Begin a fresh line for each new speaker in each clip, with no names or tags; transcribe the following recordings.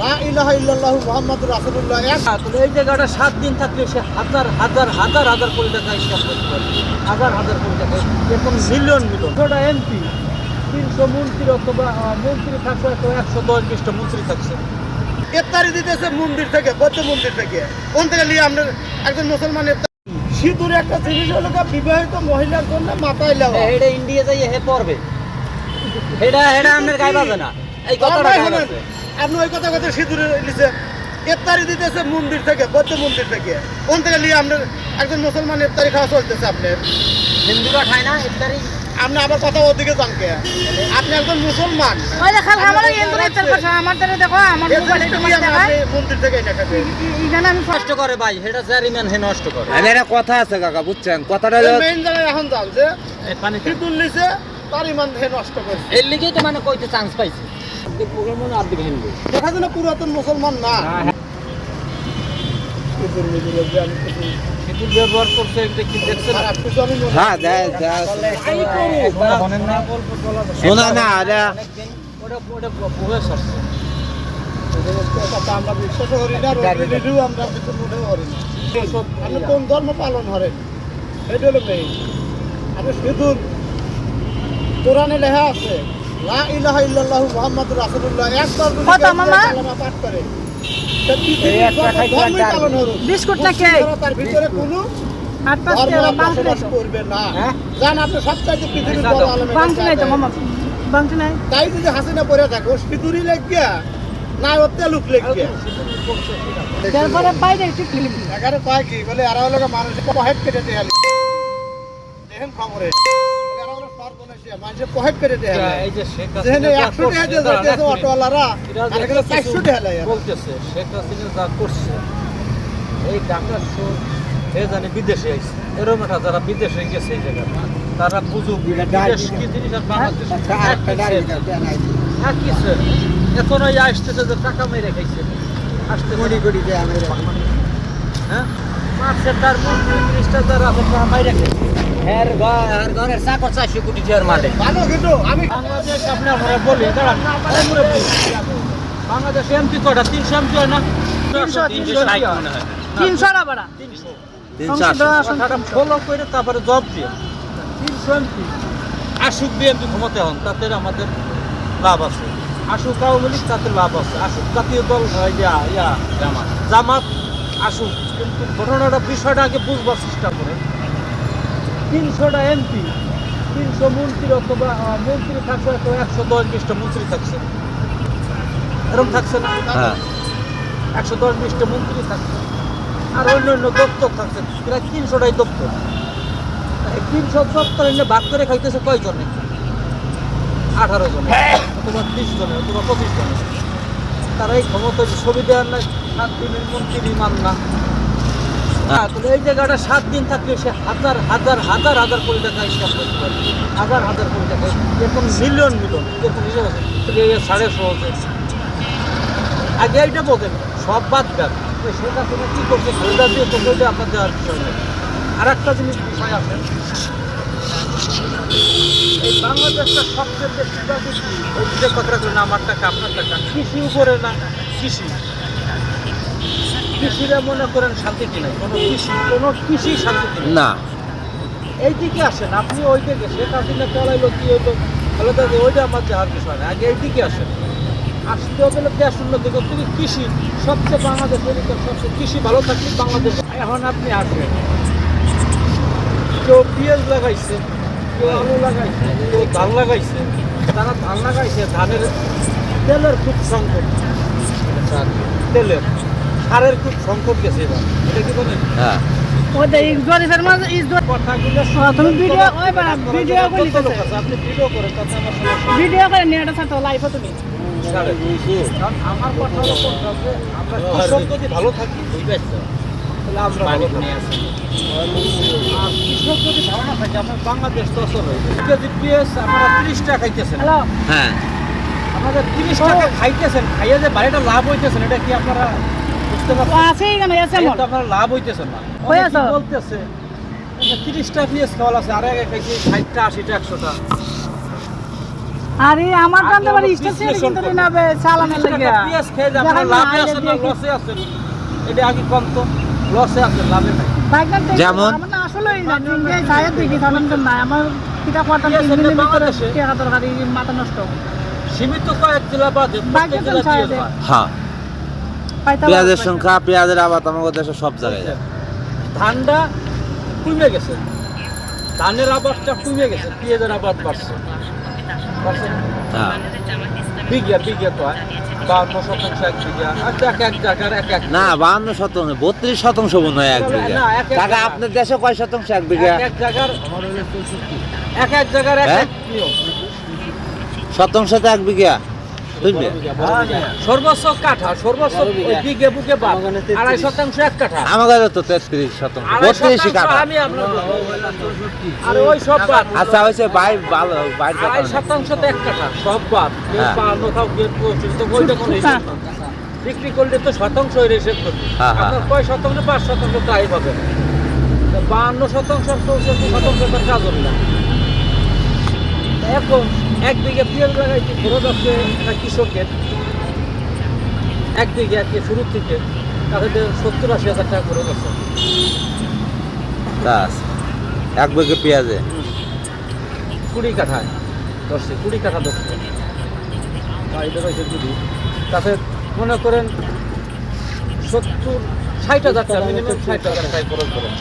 লা ইলাহা ইল্লাল্লাহু মুহাম্মাদুর রাসূলুল্লাহ এক
তাহলে এই জায়গাটা সাত দিন থাকলে সে হাজার হাজার হাজার হাজার কোটি টাকা ইনকাম করতে পারবে। হাজার হাজার কোটি টাকা। এরকম মিলিয়ন মিলিয়ন। ওটা এমপি তিনশো মন্ত্রী অথবা মন্ত্রী থাকবে তো একশো দশ বিশটা মন্ত্রী থাকছে।
ইফতারি দিতেছে মন্দির থেকে বৌদ্ধ মন্দির থেকে। কোন থেকে নিয়ে আমরা একজন মুসলমান সিঁদুর একটা জিনিস হলো বিবাহিত মহিলার জন্য মাথায় লেওয়া।
এটা ইন্ডিয়া যাই হে পড়বে। এটা এটা আপনার গায়ে বাজে না। এই কথাটা
আপনি ওই কথা কথা সিঁদুরে নিছে ইফতারি দিতেছে মন্দির থেকে বৌদ্ধ মন্দির থেকে। কোন থেকে নিয়ে আমরা একজন মুসলমান ইফতারি খাওয়া চলতেছে আপনার?
হিন্দুরা খায় না ইফতারি।
আপনি আবার কথা ওদিকে জানকে আপনি একজন মুসলমান।
ওই দেখাল আমার আমার দেখো আমার মোবাইলে তোমার
নিয়ে মন্দির থেকে এটা
এখানে আমি
করে ভাই এটা জারিম্যান হে নষ্ট করে।
কথা আছে কাকা বুঝছেন? কথাটা
মেইন এখন যান যে সিঁদুর নিছে তার ইমান হে নষ্ট করছে।
এর লিগেই তো মানে কইতে চান্স পাইছে। অর্ধেক হিন্দু।
দেখা যায় না পুরাতন মুসলমান না। সিঁদুর মিদুর যে আমি কিছু
ব্যবহার করছে দেখছেন?
খারাপ কিছু আমি
হ্যাঁ দেখ দেখ।
বলেন না
শোনা না এটা
ওটা ওটা বুঝে সরছে
আমরা বিশ্বাস করি না আমরা কিছু মনে করি না আপনি কোন ধর্ম পালন করেন এটা হলো মেইন আপনি সিঁদুর। কোরআনে লেখা আছে লা ইলাহা ইল্লাল্লাহু মুহাম্মাদুর রাসূলুল্লাহ। একবার যদি
কত মামা?
কালেমা পাঠ করে।
বিস্কুট না কে?
মুসলিমরা তার ভিতরে কোনো
আট পাঁচ
করবে না।
হ্যাঁ?
জান আপনি সবচাইতে পৃথিবীর বড়
বাংটি নাই তো মামা। বাংটি নাই।
তাই যদি হাসিনা পরে থাকো সিঁদুরি লেগিয়া না ওতে লুক লেগিয়া
তারপরে বাইরে একটু
এখানে কয় কি? বলে এরা হলো মানুষ পহেট কেটে দিয়ে দেখেন খবরে। মানুষের দিয়ে
এই যে শেখ হাসিনা
টাকা দিয়ে যাইতেছে। অটোওয়ালারা আর এখানে
কিছু
চারশো টাকা লাগে
বলতেছে শেখ হাসিনা যা করছে এই টাকা সুদ এ জানে বিদেশে আইছে। এরকম একটা যারা বিদেশে গেছে এই তারা বুঝুক বিদেশ কি জিনিস আর বাংলাদেশ কি। হ্যাঁ কি স্যার এখন আসতেছে যে টাকা মেরে খাইছে। আসতে হ্যাঁ? মারছে তার মন্ত্রী মিনিস্টার যারা মাইরে খাইছে। এর ঘর এর ঘরের চাকর চারশো কোটি টাকার মাঠে।
ভালো কিন্তু আমি
বাংলাদেশ আপনার ঘরে বলি দাঁড়ান বাংলাদেশ এমপি কটা তিনশো এমপি হয় না?
তিনশো,
তিনশো
তিনশো।
না,
বাড়া।
তিনশো। ফলো করে তারপরে জব দিয়ে। তিনশো এমপি। আসুক বিএমপি ক্ষমতা হন তাতে আমাদের লাভ আছে। আসুক আওয়ামী লীগ তাতে লাভ আছে। আসুক জাতীয় দল ইয়া ইয়া জামাত। জামাত আসুক। কিন্তু ঘটনাটা বিষয়টা আগে বুঝবার চেষ্টা করেন তিনশোটা এমপি। তিনশো মন্ত্রী অথবা মন্ত্রী থাকছে তো একশো দশ বিশটা মন্ত্রী থাকছে। এরকম থাকছে না?
হ্যাঁ।
একশো দশ বিশটা মন্ত্রী থাকছে। আর অন্য অন্য দপ্তর থাকছে। প্রায় তিনশোটাই দপ্তর। তিনশো দপ্তর এনে ভাগ করে খাইতেছে কয়জনে? আঠারো জনে অথবা ত্রিশ জনের অথবা পঁচিশ জনের তারা এই ক্ষমতা ছবি দেওয়ার না সাত দিনের মন্ত্রী মান না। এই জায়গাটা সাত দিন থাকলে সে হাজার হাজার হাজার হাজার কোটি টাকা ইনকাম করতে পারবে। হাজার হাজার কোটি টাকা এরকম মিলিয়ন মিলিয়ন। এরকম হিসেবে আছে এই সাড়ে সহজে আগে এইটা বলতেন সব বাদ দেন শেখ হাসিনা কী করছে, সেটা দিয়ে তো সেটা আপনার দেওয়ার বিষয় নেই। আর একটা জিনিস বিষয় আছে। এই বাংলাদেশটা সবচেয়ে বেশি? ওই যে কথাটা বললেন, আমার টাকা, আপনার টাকা, কৃষি উপরে না, কৃষি। কৃষিরা মনে করেন শান্তি কি নাই? কোনো কৃষি কোনো কৃষি শান্তি কি
না।
এই দিকে আসেন আপনি ওই দিকে শেখ হাসিনা চালাইলো কি হইল? তাহলে দেখে ওইটা আমার যাওয়ার বিষয় না। আগে এই দিকে আসেন। আসতে হবে দেশ উন্নতি করতে কৃষি সবচেয়ে বাংলাদেশের ভিতর সবচেয়ে কৃষি ভালো থাকলে বাংলাদেশ। এখন আপনি আসবেন কেউ পেঁয়াজ লাগাইছে কেউ আলু লাগাইছে কেউ ধান লাগাইছে। যারা ধান লাগাইছে ধানের তেলের খুব সংকট। তেলের। সারের খুব সংকট গেছে এবার। এটা কি বলেন?
হ্যাঁ।
ওই জরিফের মাঝে ইস
কথাগুলো
হ্যাঁ, তুমি ভিডিও ওই করে
আছে? আপনি ভিডিও করে তাতে আমার সমস্যা
ভিডিও করে নিয়ে এটা ছাড়তো লাইভে তুমি
কারণ আমার কথা হলো কোনটা যে আমরা কৃষক যদি ভালো থাকি তাহলে আমরা ভালো থাকি। আর কৃষক যদি ভালো না থাকে আমার বাংলাদেশ তো অচল হয়ে কেজি পেঁয়াজ আপনারা তিরিশ টাকা খাইতেছেন।
হ্যাঁ।
আমাদের তিরিশ টাকা খাইতেছেন খাইয়ে যে বাড়িটা লাভ হইতেছেন এটা কি আপনারা বুঝতে
ও
পারছেন
আছে এখানে
লাভ না। খাওয়া আর আগে খাইছি
আরে আমার কিন্তু লাগে
খেয়ে লাভে না লসে এটা আগে কম তো লসে লাভে নাই।
যেমন?
আসলেই না দিনকে যায় দেখি সাধারণ তো নাই আমার কিটা কোয়ার্টার
পেঁয়াজ
তিন ভিতরে টাকা তরকারি মাথা নষ্ট
সীমিত কয়েক জেলা বাদে প্রত্যেক জেলা। হয়।
পেঁয়াজের সংখ্যা পেঁয়াজের আবাদ আমাদের দেশে সব জায়গায় যায়।
ধানটা কমে গেছে। ধানের আবাদটা কমে গেছে পেঁয়াজের আবাদ বাড়ছে। বাড়ছে বিঘা বিঘা তো শতাংশ এক এক এক জায়গার এক এক
না বাহান্ন শতাংশ বত্রিশ শতাংশ মনে হয় এক বিঘা। আপনার দেশে কয় শতাংশ এক বিঘা?
এক এক জায়গার এক এক জায়গার এক
হ্যাঁ?
এক নিয়ম।
শতাংশতে এক বিঘা? বুঝলে?
সর্বোচ্চ কাঠা সর্বোচ্চ বিঘে বুকে বাদ আড়াই শতাংশ এক কাঠা।
আমাদের তো তেত্রিশ শতাংশ
শতাংশ
কাটা
আমি আপনার আর ওই সব বাদ।
আচ্ছা হয়েছে ভাই ভালো বাইর
আড়াই শতাংশ তো এক কাঠা সব বাদ।
হ্যাঁ।
তো কোনো বিক্রি করলে তো শতাংশ হয়ে হিসেব করবে।
হ্যাঁ, হ্যাঁ।
আপনার কয় শতাংশ? পাঁচ শতাংশ তাই তা বাহান্ন শতাংশ চৌষট্টি শতাংশ তার কাজ হবে না এখন এক বিঘা পেঁয়াজ লাগাইতে খরচ আছে একটা কৃষকের। এক বিঘা আর কি শুরু থেকে তাদের সত্তর আশি হাজার টাকা খরচ আছে
ব্যাস, এক বিঘে পেঁয়াজে?
কুড়ি কাঠায় দশে কুড়ি কাঠা দশে বাড়িতে রয়েছে কুড়ি তাতে মনে করেন সত্তর ষাট হাজার টাকা মিনিমাম ষাট হাজার টাকা খরচ করেন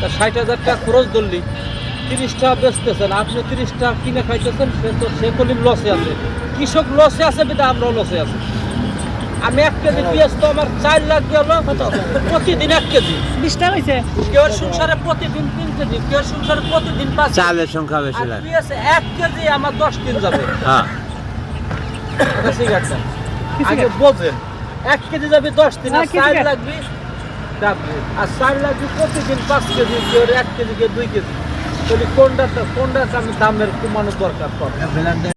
তা ষাট হাজার টাকা খরচ ধরলি তিরিশটা বেচতেছেন আপনি তিরিশটা কিনে খাইতেছেন সে তো সে কলিম লসে আছে। কৃষক লসে আছে বিধা আমরাও লসে আছে। আমি এক কেজি পেঁয়াজ তো আমার চার লাখ গেল প্রতিদিন এক কেজি।
বিশটা হয়েছে
কেউ সংসারে প্রতিদিন তিন কেজি কেউ সংসারে প্রতিদিন পাঁচ।
চালের সংখ্যা বেশি লাগে।
পেঁয়াজ এক কেজি আমার দশ দিন যাবে।
হ্যাঁ।
কি
আগে বোঝেন এক কেজি যাবে দশ দিন আর
হ্যাঁ,
চার
সিগারেট?
লাগবে আর চার লাগবে প্রতিদিন পাঁচ কেজি কেউ এক কেজি কেউ দুই কেজি। কোনটা কোনটা দামের কমানোর দরকার?